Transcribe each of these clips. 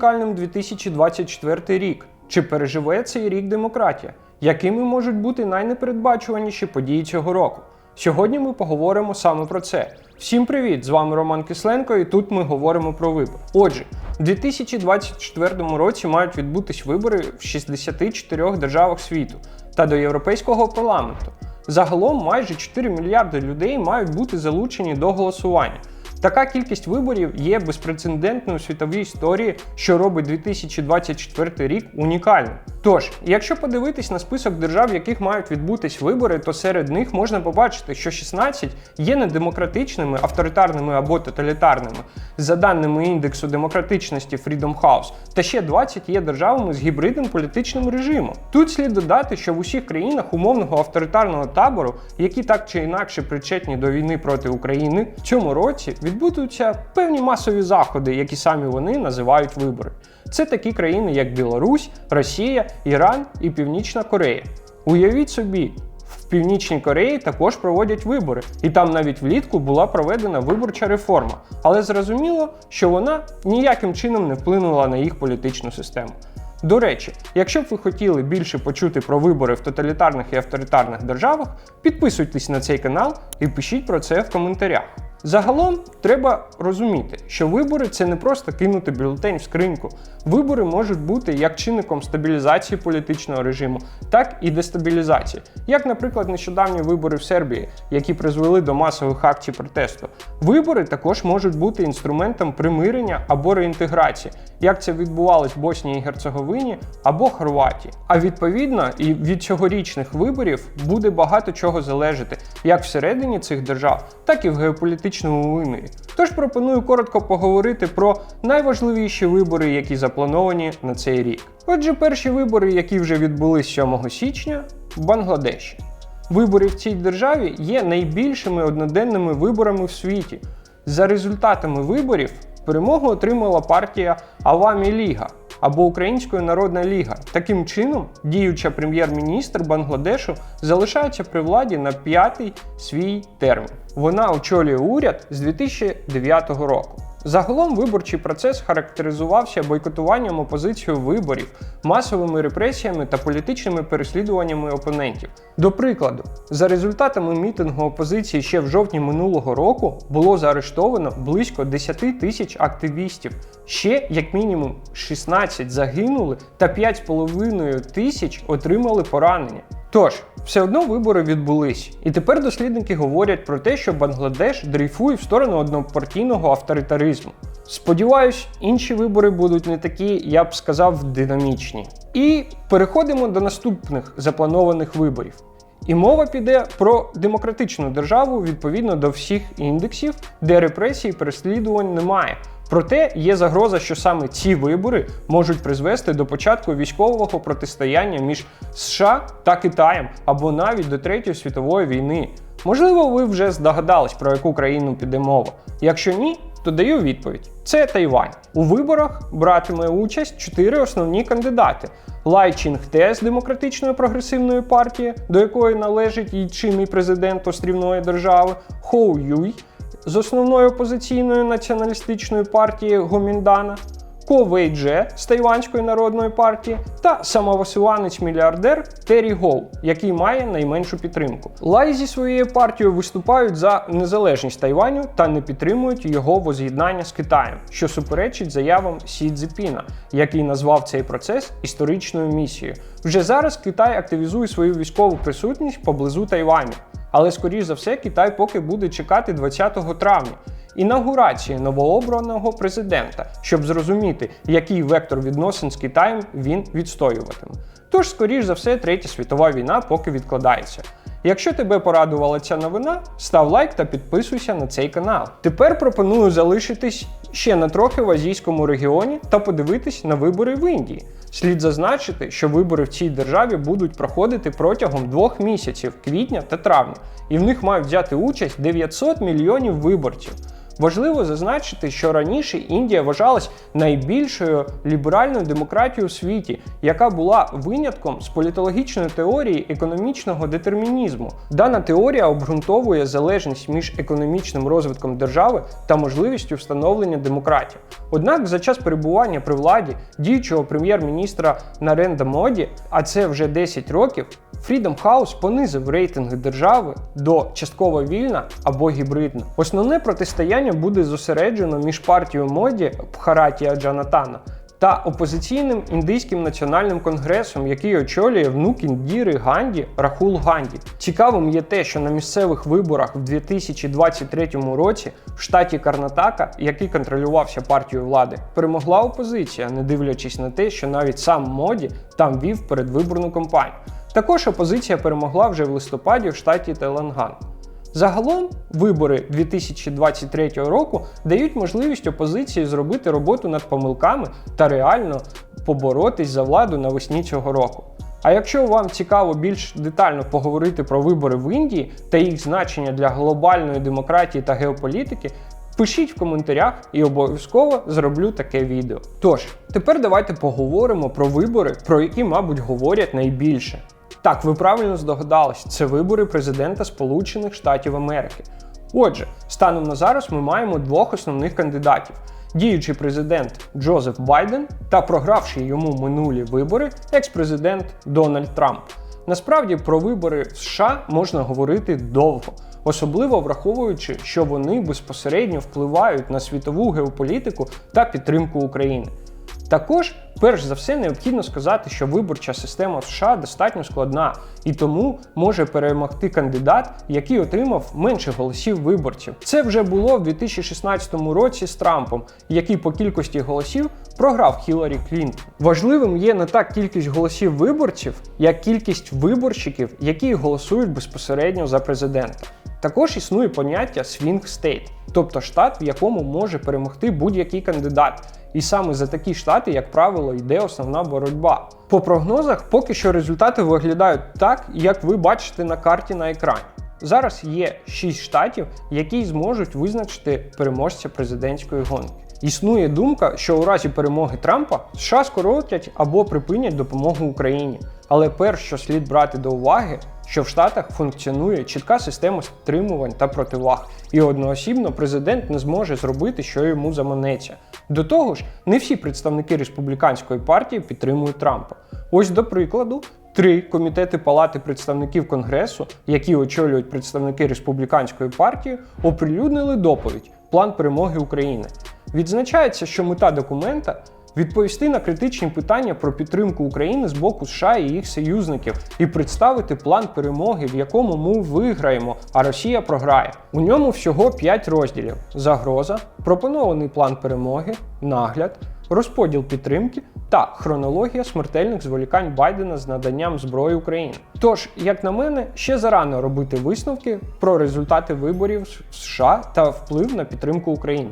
унікальним 2024 рік? Чи переживе цей рік демократія? Якими можуть бути найнепередбачуваніші події цього року? Сьогодні ми поговоримо саме про це. Всім привіт! З вами Роман Кисленко, і тут ми говоримо про вибори. Отже, у 2024 році мають відбутись вибори в 64 державах світу та до Європейського парламенту. Загалом майже 4 мільярди людей мають бути залучені до голосування. Така кількість виборів є безпрецедентною у світовій історії, що робить 2024 рік унікальним. Тож, якщо подивитись на список держав, в яких мають відбутись вибори, то серед них можна побачити, що 16 є недемократичними, авторитарними або тоталітарними, за даними індексу демократичності Freedom House, та ще 20 є державами з гібридним політичним режимом. Тут слід додати, що в усіх країнах умовного авторитарного табору, які так чи інакше причетні до війни проти України, в цьому році відбудуться певні масові заходи, які самі вони називають вибори. Це такі країни, як Білорусь, Росія, Іран і Північна Корея. Уявіть собі, в Північній Кореї також проводять вибори, і там навіть влітку була проведена виборча реформа. Але зрозуміло, що вона ніяким чином не вплинула на їх політичну систему. До речі, якщо б ви хотіли більше почути про вибори в тоталітарних і авторитарних державах, підписуйтесь на цей канал і пишіть про це в коментарях. Загалом треба розуміти, що вибори це не просто кинути бюлетень в скриньку. Вибори можуть бути як чинником стабілізації політичного режиму, так і дестабілізації, як, наприклад, нещодавні вибори в Сербії, які призвели до масових акцій протесту. Вибори також можуть бути інструментом примирення або реінтеграції, як це відбувалось в Боснії і Герцеговині або Хорватії. А відповідно, і від цьогорічних виборів буде багато чого залежати, як всередині цих держав, так і в геополітичному політичному вимірі. Тож пропоную коротко поговорити про найважливіші вибори, які заплановані на цей рік. Отже, перші вибори, які вже відбулись 7 січня в Бангладеші. Вибори в цій державі є найбільшими одноденними виборами в світі. За результатами виборів перемогу отримала партія Авамі Ліга або Української Народна Ліга. Таким чином, діюча прем'єр-міністр Бангладешу залишається при владі на п'ятий свій термін. Вона очолює уряд з 2009 року. Загалом виборчий процес характеризувався бойкотуванням опозицією виборів, масовими репресіями та політичними переслідуваннями опонентів. До прикладу, за результатами мітингу опозиції ще в жовтні минулого року було заарештовано близько 10 тисяч активістів. Ще як мінімум 16 загинули та 5,5 тисяч отримали поранення. Тож, все одно вибори відбулись, і тепер дослідники говорять про те, що Бангладеш дрейфує в сторону однопартійного авторитаризму. Сподіваюсь, інші вибори будуть не такі, я б сказав, динамічні. І переходимо до наступних запланованих виборів. І мова піде про демократичну державу відповідно до всіх індексів, де репресій і переслідувань немає. Проте є загроза, що саме ці вибори можуть призвести до початку військового протистояння між США та Китаєм або навіть до Третьої світової війни. Можливо, ви вже здогадались, про яку країну піде мова. Якщо ні, то даю відповідь: це Тайвань. У виборах братиме участь чотири основні кандидати: Лай Чінгте з демократичної прогресивної партії, до якої належить і чинний президент острівної держави, Хоу Юй з основної опозиційної націоналістичної партії Гоміндана, Ко Вей Дже з Тайванської народної партії та самовисуванець мільярдер Террі Гоу, який має найменшу підтримку. Лай зі своєю партією виступають за незалежність Тайваню та не підтримують його воз'єднання з Китаєм, що суперечить заявам Сі Цзіпіна, який назвав цей процес історичною місією. Вже зараз Китай активізує свою військову присутність поблизу Тайваню. Але, скоріш за все, Китай поки буде чекати 20 травня. Інаугурації новообраного президента, щоб зрозуміти, який вектор відносин з Китаєм він відстоюватиме. Тож, скоріш за все, третя світова війна поки відкладається. Якщо тебе порадувала ця новина, став лайк та підписуйся на цей канал. Тепер пропоную залишитись ще на трохи в азійському регіоні та подивитись на вибори в Індії. Слід зазначити, що вибори в цій державі будуть проходити протягом двох місяців квітня та травня, і в них мають взяти участь 900 мільйонів виборців. Важливо зазначити, що раніше Індія вважалась найбільшою ліберальною демократією у світі, яка була винятком з політологічної теорії економічного детермінізму. Дана теорія обґрунтовує залежність між економічним розвитком держави та можливістю встановлення демократії. Однак за час перебування при владі діючого прем'єр-міністра Наренда Моді, а це вже 10 років, Freedom House понизив рейтинги держави до частково вільна або гібридна. Основне протистояння буде зосереджено між партією моді Бхаратія Джанатана та опозиційним індийським національним конгресом, який очолює внук Індіри Ганді Рахул Ганді. Цікавим є те, що на місцевих виборах в 2023 році в штаті Карнатака, який контролювався партією влади, перемогла опозиція, не дивлячись на те, що навіть сам моді там вів передвиборну кампанію. Також опозиція перемогла вже в листопаді в штаті Теланган. Загалом вибори 2023 року дають можливість опозиції зробити роботу над помилками та реально поборотись за владу навесні цього року. А якщо вам цікаво більш детально поговорити про вибори в Індії та їх значення для глобальної демократії та геополітики, пишіть в коментарях і обов'язково зроблю таке відео. Тож, тепер давайте поговоримо про вибори, про які, мабуть, говорять найбільше. Так, ви правильно здогадались, це вибори президента Сполучених Штатів Америки. Отже, станом на зараз ми маємо двох основних кандидатів: діючий президент Джозеф Байден та програвший йому минулі вибори екс-президент Дональд Трамп. Насправді про вибори в США можна говорити довго, особливо враховуючи, що вони безпосередньо впливають на світову геополітику та підтримку України. Також, перш за все, необхідно сказати, що виборча система в США достатньо складна і тому може перемогти кандидат, який отримав менше голосів виборців. Це вже було в 2016 році з Трампом, який по кількості голосів програв Хіларі Клінтон. Важливим є не так кількість голосів виборців, як кількість виборщиків, які голосують безпосередньо за президента. Також існує поняття swing state, тобто штат, в якому може перемогти будь-який кандидат. І саме за такі штати, як правило, йде основна боротьба. По прогнозах, поки що результати виглядають так, як ви бачите на карті на екрані. Зараз є 6 штатів, які зможуть визначити переможця президентської гонки. Існує думка, що у разі перемоги Трампа США скоротять або припинять допомогу Україні. Але перш що слід брати до уваги, що в Штатах функціонує чітка система стримувань та противаг, і одноосібно президент не зможе зробити, що йому заманеться. До того ж, не всі представники республіканської партії підтримують Трампа. Ось до прикладу. Три комітети Палати представників Конгресу, які очолюють представники республіканської партії, оприлюднили доповідь План перемоги України. Відзначається, що мета документа відповісти на критичні питання про підтримку України з боку США і їх союзників і представити план перемоги, в якому ми виграємо, а Росія програє. У ньому всього 5 розділів: загроза, пропонований план перемоги, нагляд, розподіл підтримки та хронологія смертельних зволікань Байдена з наданням зброї України. Тож, як на мене, ще зарано робити висновки про результати виборів в США та вплив на підтримку України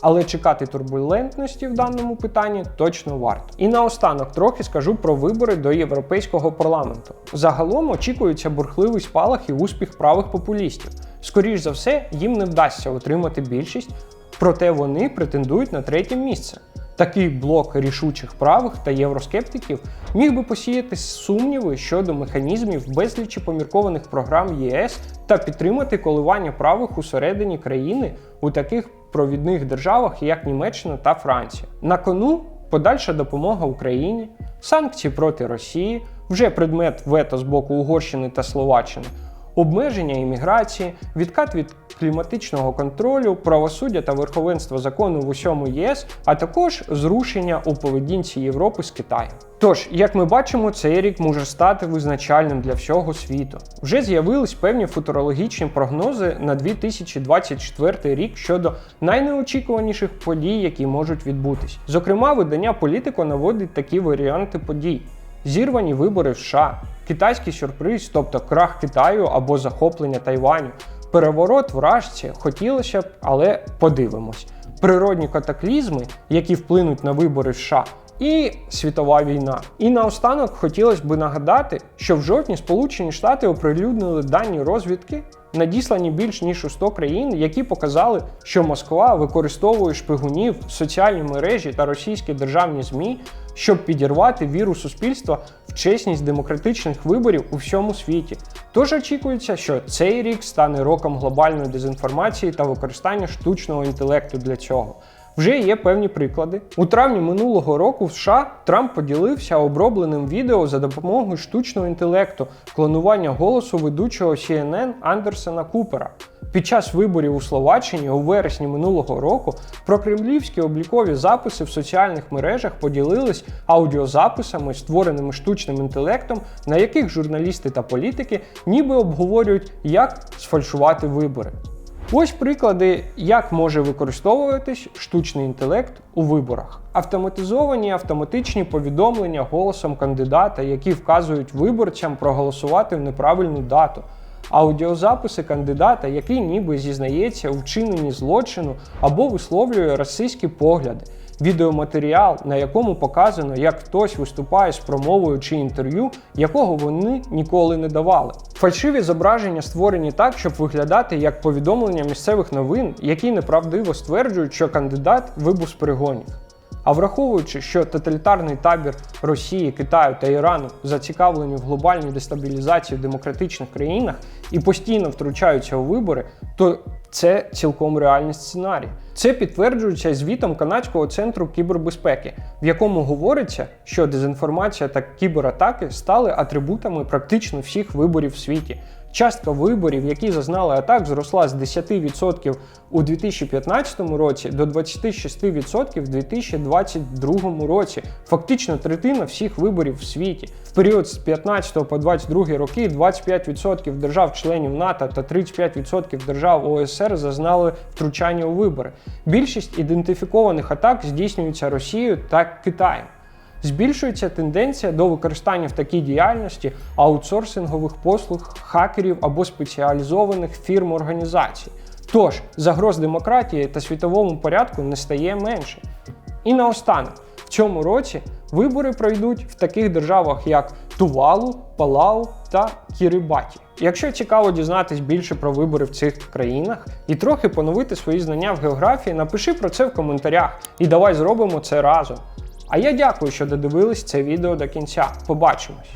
але чекати турбулентності в даному питанні точно варто. І наостанок трохи скажу про вибори до Європейського парламенту. Загалом очікується бурхливий спалах і успіх правих популістів. Скоріш за все, їм не вдасться отримати більшість, проте вони претендують на третє місце. Такий блок рішучих правих та євроскептиків міг би посіяти сумніви щодо механізмів безлічі поміркованих програм ЄС та підтримати коливання правих усередині країни у таких провідних державах, як Німеччина та Франція. На кону подальша допомога Україні, санкції проти Росії, вже предмет вето з боку Угорщини та Словаччини обмеження імміграції, відкат від кліматичного контролю, правосуддя та верховенства закону в усьому ЄС, а також зрушення у поведінці Європи з Китаєм. Тож, як ми бачимо, цей рік може стати визначальним для всього світу. Вже з'явились певні футурологічні прогнози на 2024 рік щодо найнеочікуваніших подій, які можуть відбутись. Зокрема, видання Політико наводить такі варіанти подій: зірвані вибори в США, китайський сюрприз, тобто крах Китаю або захоплення Тайваню. Переворот вражці хотілося б, але подивимось. Природні катаклізми, які вплинуть на вибори в США, і світова війна. І наостанок хотілося б нагадати, що в жовтні Сполучені Штати оприлюднили дані розвідки, надіслані більш ніж у 100 країн, які показали, що Москва використовує шпигунів, соціальні мережі та російські державні ЗМІ, щоб підірвати віру суспільства в чесність демократичних виборів у всьому світі. Тож очікується, що цей рік стане роком глобальної дезінформації та використання штучного інтелекту для цього. Вже є певні приклади. У травні минулого року в США Трамп поділився обробленим відео за допомогою штучного інтелекту клонування голосу ведучого CNN Андерсена Купера. Під час виборів у Словаччині у вересні минулого року прокремлівські облікові записи в соціальних мережах поділились аудіозаписами, створеними штучним інтелектом, на яких журналісти та політики ніби обговорюють, як сфальшувати вибори. Ось приклади, як може використовуватись штучний інтелект у виборах. Автоматизовані автоматичні повідомлення голосом кандидата, які вказують виборцям проголосувати в неправильну дату. Аудіозаписи кандидата, який ніби зізнається у вчиненні злочину або висловлює расистські погляди. Відеоматеріал, на якому показано, як хтось виступає з промовою чи інтерв'ю, якого вони ніколи не давали. Фальшиві зображення створені так, щоб виглядати як повідомлення місцевих новин, які неправдиво стверджують, що кандидат вибув з перегонів. А враховуючи, що тоталітарний табір Росії, Китаю та Ірану зацікавлені в глобальній дестабілізації в демократичних країнах і постійно втручаються у вибори, то це цілком реальний сценарій. Це підтверджується звітом канадського центру кібербезпеки, в якому говориться, що дезінформація та кібератаки стали атрибутами практично всіх виборів в світі. Частка виборів, які зазнали атак, зросла з 10% у 2015 році до 26% в 2022 році. Фактично третина всіх виборів в світі. В період з 15 по 22 роки 25% держав-членів НАТО та 35% держав ОСР зазнали втручання у вибори. Більшість ідентифікованих атак здійснюються Росією та Китаєм. Збільшується тенденція до використання в такій діяльності аутсорсингових послуг, хакерів або спеціалізованих фірм організацій. Тож загроз демократії та світовому порядку не стає менше. І наостанок, в цьому році вибори пройдуть в таких державах, як Тувалу, Палау та Кірибаті. Якщо цікаво дізнатись більше про вибори в цих країнах і трохи поновити свої знання в географії, напиши про це в коментарях і давай зробимо це разом. А я дякую, що додивились це відео до кінця. Побачимось!